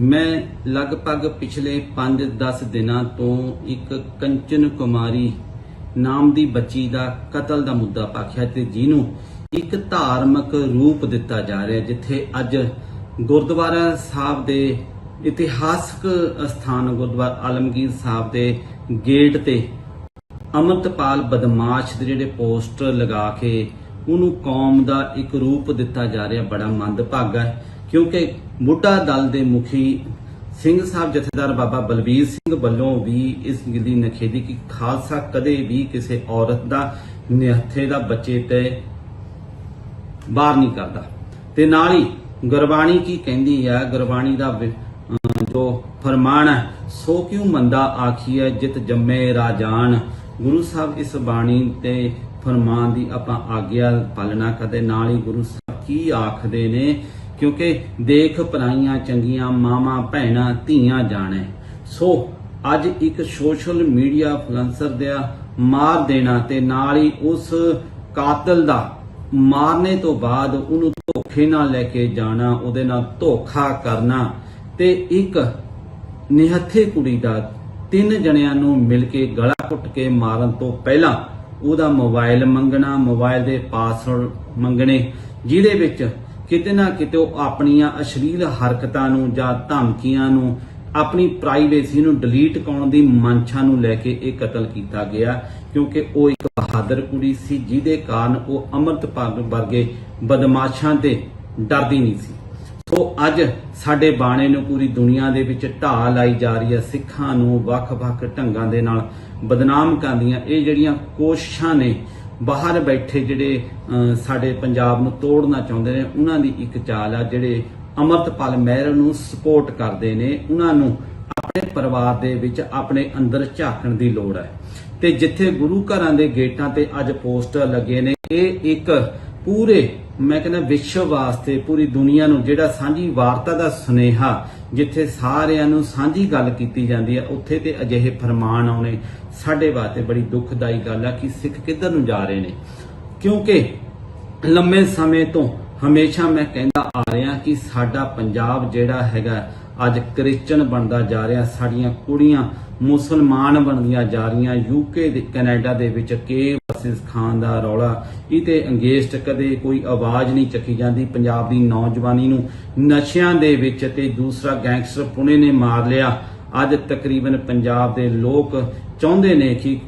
ਮੈਂ ਲਗਭਗ ਪਿਛਲੇ 5-10 ਦਿਨਾਂ ਤੋਂ ਇੱਕ ਕੰਚਨ ਕੁਮਾਰੀ ਨਾਮ ਦੀ ਬੱਚੀ ਦਾ ਕਤਲ ਦਾ ਮੁੱਦਾ ਪਾਖਿਆ ਤੇ ਜਿਹਨੂੰ ਇੱਕ ਧਾਰਮਿਕ ਰੂਪ ਦਿੱਤਾ ਜਾ ਰਿਹਾ ਜਿੱਥੇ ਅੱਜ ਗੁਰਦੁਆਰਾ ਸਾਹਿਬ ਦੇ ਇਤਿਹਾਸਕ ਸਥਾਨ ਗੁਰਦੁਆਰਾ ਆਲਮਗੀਰ ਸਾਹਿਬ ਦੇ ਗੇਟ ਤੇ ਅਮਰਤਪਾਲ ਬਦਮਾਸ਼ ਦੇ ਜਿਹੜੇ ਪੋਸਟਰ ਲਗਾ ਕੇ ਉਹਨੂੰ ਕੌਮ ਦਾ ਇੱਕ ਰੂਪ ਦਿੱਤਾ ਜਾ ਰਿਹਾ ਬੜਾ ਮੰਦਭਾਗਾ ਹੈ। ਕਿਉਂਕਿ ਬੁੱਢਾ ਦਲ ਦੇ ਮੁਖੀ ਸਿੰਘ ਸਾਹਿਬ ਜਥੇਦਾਰ ਬਾਬਾ ਬਲਬੀਰ ਸਿੰਘ ਵੱਲੋਂ ਵੀ ਇਸ ਗੱਲ ਨਖੇਦੀ ਕਿ ਖਾਲਸਾ ਕਦੇ ਵੀ ਕਿਸੇ ਔਰਤ ਦਾ ਨਿਹੱਥੇ ਦਾ ਬੱਚੇ ਤੇ ਬਾਹਰ ਨਹੀਂ ਕਰਦਾ। ਤੇ ਨਾਲ ਹੀ ਗੁਰਬਾਣੀ ਕੀ ਕਹਿੰਦੀ ਹੈ ਗੁਰਬਾਣੀ ਦਾ ਜੋ ਫਰਮਾਨ ਹੈ, ਸੋ ਕਿਉ ਮੰਦਾ ਆਖੀਐ ਜਿਤ ਜੰਮੇ ਰਾਜਾਨ? ਗੁਰੂ ਸਾਹਿਬ ਇਸ ਬਾਣੀ ਤੇ ਫਰਮਾਨ ਦੀ ਆਪਾਂ ਆਗਿਆ ਪਾਲਣਾ ਕਰਦੇ, ਨਾਲ ਹੀ ਗੁਰੂ ਸਾਹਿਬ ਕੀ ਆਖਦੇ ਨੇ? ਕਿਉਂਕਿ ਦੇਖ ਪਰਾਈਆਂ ਚੰਗੀਆਂ, ਮਾਵਾਂ, ਭੈਣਾਂ, ਧੀਆਂ ਜਾਣੇ। ਸੋ, ਅੱਜ ਇੱਕ ਸੋਸ਼ਲ ਮੀਡੀਆ ਫਲੂਐਂਸਰ ਦਾ ਮਾਰ ਦੇਣਾ ਤੇ ਨਾਲ ਹੀ ਉਸ ਕਾਤਲ ਦਾ ਮਾਰਨੇ ਤੋਂ ਬਾਅਦ ਉਹਨੂੰ ਧੋਖੇ ਨਾਲ ਲੈ ਕੇ ਜਾਣਾ, ਉਹਦੇ ਨਾਲ ਧੋਖਾ ਕਰਨਾ ਤੇ ਇੱਕ ਨਿਹੱਥੇ ਕੁੜੀ ਦਾ ਤਿੰਨ ਜਣਿਆਂ ਨੂੰ ਮਿਲ ਕੇ ਗਲਾ ਘੁੱਟ ਕੇ ਮਾਰਨ ਤੋਂ ਪਹਿਲਾਂ ਉਹਦਾ ਮੋਬਾਈਲ ਮੰਗਣਾ ਮੋਬਾਈਲ ਦੇ ਪਾਸਵਰਡ ਮੰਗਣੇ, ਜਿਹਦੇ ਵਿੱਚ ਕਿਤੇ ਨਾ ਕਿਤੇ ਉਹ ਆਪਣੀਆਂ ਅਸ਼ਲੀਲ ਹਰਕਤਾਂ ਨੂੰ ਜਾਂ ਧਮਕੀਆਂ ਨੂੰ ਆਪਣੀ ਪ੍ਰਾਈਵੇਸੀ ਨੂੰ ਡਿਲੀਟ ਕਰਨ ਦੀ ਮਨਸ਼ਾ ਨੂੰ ਲੈ ਕੇ ਇਹ ਕਤਲ ਕੀਤਾ ਗਿਆ, ਕਿਉਂਕਿ ਉਹ ਇੱਕ ਬਹਾਦਰ ਕੁੜੀ ਸੀ, ਜਿਹਦੇ ਕਾਰਨ ਉਹ ਅੰਮ੍ਰਿਤਪਾਲ ਵਰਗੇ ਬਦਮਾਸ਼ਾਂ ਤੇ ਡਰਦੀ ਨਹੀਂ ਸੀ। ਸੋ ਅੱਜ ਸਾਡੇ ਬਾਣੇ ਨੂੰ ਪੂਰੀ ਦੁਨੀਆ ਦੇ ਵਿੱਚ ਢਾਹ ਲਾਈ ਜਾ ਰਹੀ ਹੈ, ਸਿੱਖਾਂ ਨੂੰ ਵੱਖ-ਵੱਖ ਢੰਗਾਂ ਦੇ ਨਾਲ ਬਦਨਾਮ ਕਰਦੀਆਂ, ਇਹ ਜਿਹੜੀਆਂ ਕੋਸ਼ਿਸ਼ਾਂ ਨੇ ਬਾਹਰ ਬੈਠੇ ਜਿਹੜੇ ਸਾਡੇ ਪੰਜਾਬ ਨੂੰ ਤੋੜਨਾ ਚਾਹੁੰਦੇ ਨੇ, ਉਹਨਾਂ ਦੀ ਇੱਕ ਚਾਲ ਆ, ਜਿਹੜੇ ਅਮਰਤਪਾਲ ਮਹਿਰ ਨੂੰ ਸਪੋਰਟ ਕਰਦੇ ਨੇ, ਉਹਨਾਂ ਨੂੰ ਆਪਣੇ ਪਰਿਵਾਰ ਦੇ ਵਿੱਚ ਆਪਣੇ ਅੰਦਰ ਝਾਕਣ ਦੀ ਲੋੜ ਹੈ। ਤੇ ਜਿੱਥੇ ਗੁਰੂ ਘਰਾਂ ਦੇ ਗੇਟਾਂ ਤੇ ਅੱਜ ਪੋਸਟਰ ਲੱਗੇ ਨੇ, ਇਹ ਇੱਕ ਪੂਰੇ, ਮੈਂ ਕਹਿੰਦਾ ਵਿਸ਼ਵ ਵਾਸਤੇ, ਪੂਰੀ ਦੁਨੀਆ ਨੂੰ, ਜਿਹੜਾ ਸਾਂਝੀ ਵਾਰਤਾ ਦਾ ਸੁਨੇਹਾ, ਜਿੱਥੇ ਸਾਰਿਆਂ ਨੂੰ ਸਾਂਝੀ ਗੱਲ ਕੀਤੀ ਜਾਂਦੀ ਹੈ, ਉੱਥੇ ਤੇ ਅਜਿਹੇ ਫਰਮਾਨ ਆਉਣੇ ਸਾਡੇ ਵਾਸਤੇ ਬੜੀ ਦੁਖਦਾਈ ਗੱਲ ਆ ਕਿ ਸਿੱਖ ਕਿੱਧਰ ਨੂੰ ਜਾ ਰਹੇ ਨੇ। ਕਿਉਂਕਿ ਲੰਮੇ ਸਮੇਂ ਤੋਂ ਹਮੇਸ਼ਾ ਮੈਂ ਕਹਿੰਦਾ ਆ ਰਿਹਾ ਕਿ ਸਾਡਾ ਪੰਜਾਬ ਜਿਹੜਾ ਹੈਗਾ, ਅੱਜ ਕ੍ਰਿਸਚਨ ਬਣਦਾ ਜਾ ਰਿਹਾ, ਸਾਡੀਆਂ ਕੁੜੀਆਂ ਮੁਸਲਮਾਨ ਬਣਦੀਆਂ ਜਾ ਰਹੀਆਂ ਯੂਕੇ ਦੇ, ਕੈਨੇਡਾ ਦੇ ਵਿੱਚ ਕੇ ਵਰਸਸ ਖਾਨ ਦਾ ਰੌਲਾ। ਇਹ ਤੇ ਅੰਗੇਸਟ ਕਦੇ ਕੋਈ ਆਵਾਜ਼ ਨਹੀਂ ਚੱਕੀ ਜਾਂਦੀ। ਪੰਜਾਬ ਦੀ ਨੌਜਵਾਨੀ ਨੂੰ ਨਸ਼ਿਆਂ ਦੇ ਵਿੱਚ ਤੇ ਦੂਸਰਾ ਗੈਂਗਸਟਰ ਪੁਣੇ ਨੇ ਮਾਰ ਲਿਆ। ਅੱਜ ਤਕਰੀਬਨ ਪੰਜਾਬ ਦੇ ਲੋਕ ਚਾਹੁੰਦੇ ਨੇ ਕਿ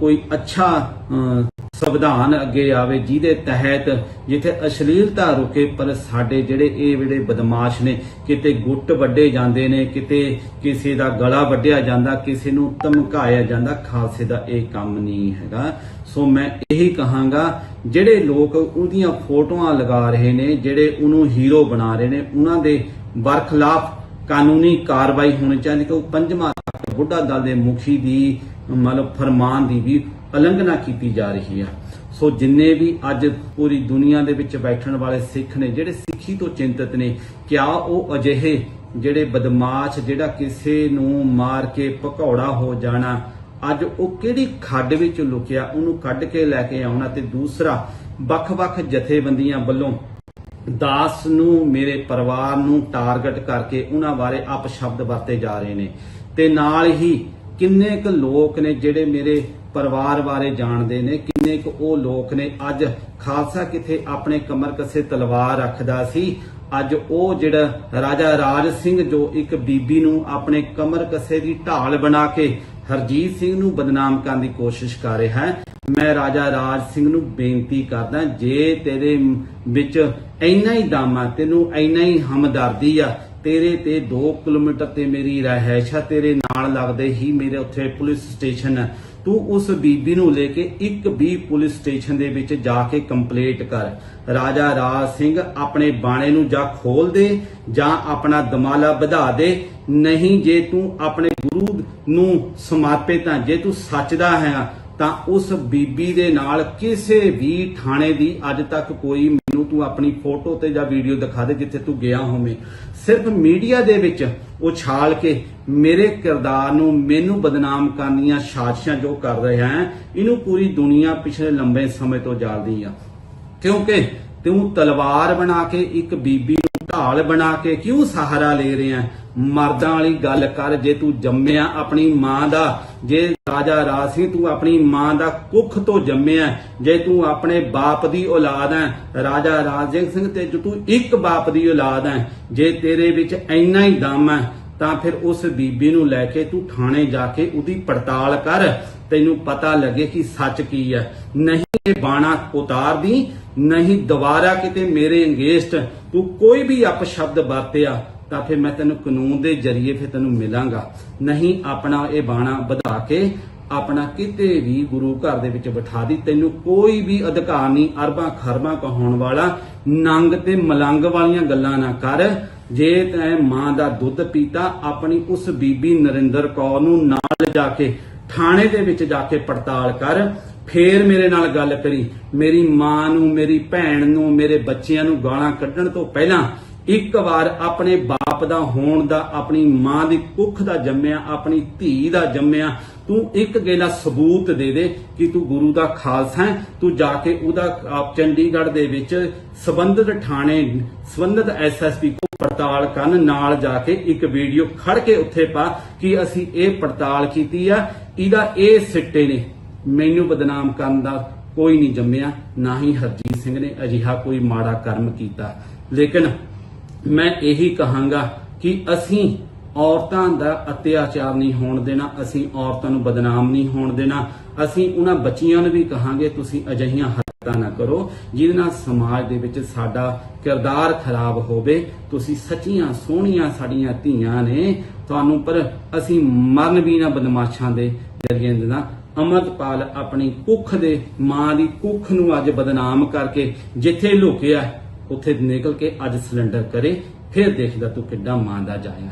ਕੋਈ ਅੱਛਾ ਅਹ, ਸੰਵਿਧਾਨ ਅੱਗੇ ਆਵੇ, ਜਿਹਦੇ ਤਹਿਤ ਜਿੱਥੇ ਅਸ਼ਲੀਲਤਾ ਰੁਕੇ, ਪਰ ਸਾਡੇ ਜਿਹੜੇ ਇਹ ਜਿਹੜੇ ਬਦਮਾਸ਼ ਨੇ, ਕਿਤੇ ਗੁੱਟ ਵੱਡੇ ਜਾਂਦੇ ਨੇ, ਕਿਤੇ ਕਿਸੇ ਦਾ ਗਲਾ ਵੱਢਿਆ ਜਾਂਦਾ, ਕਿਸੇ ਨੂੰ ਧਮਕਾਇਆ ਜਾਂਦਾ, ਖਾਲਸੇ ਦਾ ਇਹ ਕੰਮ ਨਹੀਂ ਹੈਗਾ। ਸੋ ਮੈਂ ਇਹੀ ਕਹਾਂਗਾ, ਜਿਹੜੇ ਲੋਕ ਉਹਦੀਆਂ ਫੋਟੋਆਂ ਲਗਾ ਰਹੇ ਨੇ, ਜਿਹੜੇ ਉਹਨੂੰ ਹੀਰੋ ਬਣਾ ਰਹੇ ਨੇ, ਉਹਨਾਂ ਦੇ ਬਰਖਲਾਫ ਕਾਨੂੰਨੀ ਕਾਰਵਾਈ ਹੋਣੀ ਚਾਹੀਦੀ ਕਿ ਉਹ ਪੰਜਵਾਂ ਤੱਕ ਬੁੱਢਾ ਦਲ ਦੇ ਮੁਖੀ ਦੀ ਮਤਲਬ ਫਰਮਾਨ ਦੀ ਵੀ ਉਲੰਘਣਾ ਕੀਤੀ ਜਾ ਰਹੀ ਹੈ ਸੋ ਜਿੰਨੇ ਵੀ ਅੱਜ ਪੂਰੀ ਦੁਨੀਆ ਦੇ ਵਿੱਚ ਬੈਠਣ ਵਾਲੇ ਸਿੱਖ ਨੇ, ਜਿਹੜੇ ਸਿੱਖੀ ਤੋਂ ਚਿੰਤਤ ਨੇ, ਕਿਆ ਉਹ ਅਜਿਹੇ ਜਿਹੜੇ ਬਦਮਾਸ਼, ਜਿਹੜਾ ਕਿਸੇ ਨੂੰ ਮਾਰ ਕੇ ਭਕੌੜਾ ਹੋ ਜਾਣਾ, ਅੱਜ ਉਹ ਕਿਹੜੀ ਖੱਡ ਵਿੱਚ ਲੁਕਿਆ, ਉਹਨੂੰ ਕੱਢ ਕੇ ਲੈ ਕੇ ਆਉਣਾ ਤੇ ਦੂਸਰਾ ਵੱਖ-ਵੱਖ ਜਥੇਬੰਦੀਆਂ ਵੱਲੋਂ ਦਾਸ ਨੂੰ, ਮੇਰੇ ਪਰਿਵਾਰ ਨੂੰ ਟਾਰਗੇਟ ਕਰਕੇ ਉਹਨਾਂ ਬਾਰੇ ਅਪਸ਼ਬਦ ਵਰਤੇ ਜਾ ਰਹੇ ਨੇ। ਤੇ ਨਾਲ ਹੀ ਕਿੰਨੇ ਕੁ ਲੋਕ ਨੇ ਜਿਹੜੇ ਮੇਰੇ ਪਰਿਵਾਰ ਬਾਰੇ ਜਾਣਦੇ ਨੇ? ਕਿੰਨੇ ਕੁ ਉਹ ਲੋਕ ਨੇ? ਅੱਜ ਖਾਲਸਾ ਕਿਥੇ ਆਪਣੇ ਕਮਰ ਕੱਸੇ ਤਲਵਾਰ ਰੱਖਦਾ ਸੀ? ਅੱਜ ਉਹ ਜਿਹੜਾ ਰਾਜਾ ਰਾਜ ਸਿੰਘ ਜੋ ਇੱਕ ਬੀਬੀ ਨੂੰ ਆਪਣੇ ਕਮਰ ਕੱਸੇ ਦੀ ਢਾਲ ਬਣਾ ਕੇ ਹਰਜੀਤ ਸਿੰਘ ਨੂੰ ਬਦਨਾਮ ਕਰਨ ਦੀ ਕੋਸ਼ਿਸ਼ ਕਰ ਰਿਹਾ ਹੈ, ਮੈਂ ਰਾਜਾ ਰਾਜ ਸਿੰਘ ਨੂੰ ਬੇਨਤੀ ਕਰਦਾ, ਜੇ ਤੇਰੇ ਵਿੱਚ ਇੰਨਾ ਹੀ ਦਮ ਆ, ਤੈਨੂੰ ਇੰਨਾ ਹੀ ਹਮਦਰਦੀ ਆ, ਤੇਰੇ ਤੇ 2 ਕਿਲੋਮੀਟਰ ਤੇ ਮੇਰੀ ਰਹਿਸ਼ ਆ, ਤੇਰੇ ਨਾਲ ਲੱਗਦੇ ਹੀ ਮੇਰੇ ਉੱਥੇ ਪੁਲਿਸ ਸਟੇਸ਼ਨ ਤੂੰ ਉਸ ਬੀਬੀ ਨੂੰ ਲੈ ਕੇ ਇੱਕ ਵੀ ਪੁਲਿਸ ਸਟੇਸ਼ਨ ਦੇ ਵਿੱਚ ਜਾ ਕੇ ਕੰਪਲੇਂਟ ਕਰ। ਰਾਜਾ ਰਾਜ ਸਿੰਘ ਆਪਣੇ ਬਾਣੇ ਨੂੰ ਜਾਂ ਖੋਲ ਦੇ ਜਾਂ ਆਪਣਾ ਦਮਾਲਾ ਵਧਾ ਦੇ। ਨਹੀਂ, ਜੇ ਤੂੰ ਆਪਣੇ ਗੁਰੂ ਨੂੰ ਸਮਰਪਿਤ ਹੈ ਜੇ ਤੂੰ ਸੱਚ ਦਾ ਹੈ ਤਾਂ ਉਸ ਬੀਬੀ ਦੇ ਨਾਲ ਕਿਸੇ ਵੀ ਥਾਣੇ ਦੀ ਅੱਜ ਤੱਕ ਕੋਈ ਮੈਨੂੰ ਤੂੰ ਆਪਣੀ ਫੋਟੋ ਤੇ ਜਾਂ ਵੀਡੀਓ ਦਿਖਾ ਦੇ ਜਿੱਥੇ ਤੂੰ ਗਿਆ ਹੋਵੇਂ। ਸਿਰਫ ਮੀਡੀਆ ਦੇ ਵਿੱਚ ਉਛਾਲ ਕੇ ਮੇਰੇ ਕਿਰਦਾਰ ਨੂੰ ਮੈਨੂੰ ਬਦਨਾਮ ਕਰਨ ਦੀਆਂ ਸਾਜ਼ਿਸ਼ਾਂ ਜੋ ਕਰ ਰਿਹਾ ਹੈ, ਇਹਨੂੰ ਪੂਰੀ ਦੁਨੀਆ ਪਿਛਲੇ ਲੰਬੇ ਸਮੇਂ ਤੋਂ ਜਾਣਦੀ ਆ। ਕਿਉਂਕਿ ਤੂੰ ਤਲਵਾਰ ਬਣਾ ਕੇ ਇੱਕ ਬੀਬੀ ਨੂੰ ਢਾਲ ਬਣਾ ਕੇ ਕਿਉਂ ਸਹਾਰਾ ਲੈ ਰਿਹਾ ਮਰਦਾਂ ਵਾਲੀ ਗੱਲ ਕਰ, ਜੇ ਤੂੰ ਜੰਮਿਆ ਆਪਣੀ ਮਾਂ ਦਾ, ਜੇ ਰਾਜਾ ਰਾਜ ਸਿੰਘ ਤੂੰ ਆਪਣੀ ਮਾਂ ਦਾ ਕੁੱਖ ਤੋਂ ਜੰਮਿਆ, ਜੇ ਤੂੰ ਆਪਣੇ ਬਾਪ ਦੀ ਔਲਾਦ ਹੈ ਰਾਜਾ ਰਾਜੇ ਸਿੰਘ ਤੇ ਜੇ ਤੂੰ ਇੱਕ ਬਾਪ ਦੀ ਔਲਾਦ ਹੈ ਜੇ ਤੇਰੇ ਵਿੱਚ ਇੰਨਾ ਹੀ ਦਮ ਹੈ ਤਾਂ ਫਿਰ ਉਸ ਬੀਬੀ ਨੂੰ ਲੈ ਕੇ ਤੂੰ ਥਾਣੇ ਜਾ ਕੇ ਉਹਦੀ ਪੜਤਾਲ ਕਰ। ਤੈਨੂੰ ਪਤਾ ਲੱਗੇ ਕਿ ਸੱਚ ਕੀ ਹੈ ਨਹੀਂ ਇਹ ਬਾਣਾ ਉਤਾਰ ਦੀ ਨਹੀਂ ਦੁਬਾਰਾ ਕਿਤੇ ਮੇਰੇ ਅੰਗੇਸਟ ਤੂੰ ਕੋਈ ਵੀ ਅਪਸ਼ਬਦ ਵਰਤਿਆ। ਤਾਂ ਫਿਰ ਮੈਂ ਤੈਨੂੰ ਕਾਨੂੰਨ ਦੇ ਜ਼ਰੀਏ ਫਿਰ ਤੈਨੂੰ ਮਿਲਾਂਗਾ। ਨਹੀਂ, ਆਪਣਾ ਇਹ ਬਾਣਾ ਵਧਾ ਕੇ ਆਪਣਾ ਕਿਤੇ ਵੀ ਗੁਰੂ ਘਰ ਦੇ ਵਿੱਚ ਬਿਠਾ ਦੀ। ਤੈਨੂੰ ਕੋਈ ਵੀ ਅਧਿਕਾਰ ਨਹੀਂ, ਅਰਬਾਂ ਖਰਬਾਂ ਕਹਾਉਣ ਵਾਲਾ, ਨੰਗ ਤੇ ਮਲੰਗ ਵਾਲੀਆਂ ਗੱਲਾਂ ਨਾ ਕਰ। ਜੇ ਤੈਂ ਮਾਂ ਦਾ ਦੁੱਧ ਪੀਤਾ, ਆਪਣੀ ਉਸ ਬੀਬੀ ਨਰਿੰਦਰ ਕੌਰ ਨੂੰ ਨਾਲ ਜਾ ਕੇ, ਥਾਣੇ ਦੇ ਵਿੱਚ ਜਾ ਕੇ ਪੜਤਾਲ ਕਰ। ਫੇਰ ਮੇਰੇ ਨਾਲ ਗੱਲ ਕਰੀ। ਮੇਰੀ ਮਾਂ ਨੂੰ, ਮੇਰੀ ਭੈਣ ਨੂੰ, ਮੇਰੇ ਬੱਚਿਆਂ ਨੂੰ ਗਾਲਾਂ ਕੱਢਣ ਤੋਂ ਪਹਿਲਾਂ ਇੱਕ ਵਾਰ ਆਪਣੇ ਬਾਪ ਦਾ ਹੋਣ ਦਾ, ਆਪਣੀ ਮਾਂ ਦੀ ਕੁੱਖ ਦਾ ਜੰਮਿਆ, ਆਪਣੀ ਧੀ ਦਾ ਜੰਮਿਆ, ਤੂੰ ਇੱਕ ਗੇਲਾ ਸਬੂਤ ਦੇ ਦੇ ਕਿ ਤੂੰ ਗੁਰੂ ਦਾ ਖਾਲਸਾ ਹੈ, ਤੂੰ ਜਾ ਕੇ ਉਹਦਾ ਆਪ ਚੰਡੀਗੜ੍ਹ ਦੇ ਵਿੱਚ ਸਬੰਧਤ ਥਾਣੇ, ਸਬੰਧਤ ਐਸਐਸਪੀ ਕੋ ਪੜਤਾਲ ਕਰਨ, ਨਾਲ ਜਾ ਕੇ ਇੱਕ ਵੀਡੀਓ ਖੜ ਕੇ ਉੱਥੇ ਪਾ ਕਿ ਅਸੀਂ ਇਹ ਪੜਤਾਲ ਕੀਤੀ ਆ, ਇਹਦਾ ਇਹ ਸਿੱਟੇ ਨੇ। ਮੈਨੂੰ ਬਦਨਾਮ ਕਰਨ ਦਾ ਕੋਈ ਨਹੀਂ ਜੰਮਿਆ, ਨਾ ਹੀ ਹਰਜੀਤ ਸਿੰਘ ਨੇ ਅਜਿਹਾ ਕੋਈ ਮਾੜਾ ਕਰਮ ਕੀਤਾ। ਲੇਕਿਨ ਮੈਂ ਇਹੀ ਕਹਾਂਗਾ ਕਿ ਅਸੀਂ ਔਰਤਾਂ ਦਾ ਅਤਿਆਚਾਰ ਨਹੀਂ ਹੋਣ ਦੇਣਾ, ਅਸੀਂ ਔਰਤਾਂ ਨੂੰ ਬਦਨਾਮ ਨਹੀਂ ਹੋਣ ਦੇਣਾ। ਅਸੀਂ ਉਹਨਾਂ ਬੱਚੀਆਂ ਨੂੰ ਵੀ ਕਹਾਂਗੇ, ਤੁਸੀਂ ਅਜਿਹੀਆਂ ਹਰਕਤਾਂ ਨਾ ਕਰੋ, ਜਿਹਦੇ ਨਾਲ ਸਮਾਜ ਦੇ ਵਿੱਚ ਸਾਡਾ ਕਿਰਦਾਰ ਖਰਾਬ ਹੋਵੇ। ਤੁਸੀਂ ਸੱਚੀਆਂ, ਸੋਹਣੀਆਂ ਸਾਡੀਆਂ ਧੀਆਂ ਨੇ। ਤੁਹਾਨੂੰ ਪਰ ਅਸੀਂ ਮਰਨ ਵੀ ਨਾ ਬਦਮਾਸ਼ਾਂ ਦੇ ਜਰੀਏ ਦੇਣਾ। ਅਮਰਪਾਲ ਆਪਣੀ ਕੁੱਖ ਦੇ ਮਾਂ ਦੀ ਕੁੱਖ ਨੂੰ ਅੱਜ ਬਦਨਾਮ ਕਰਕੇ ਜਿੱਥੇ ਲੁਕਿਆ ਉੱਥੇ ਨਿਕਲ ਕੇ ਅੱਜ ਸਿਲੰਡਰ ਕਰੇ ਫਿਰ ਦੇਖਦਾ ਤੂੰ ਕਿੱਡਾ ਮਾਂ ਦਾ ਜਾਇਆ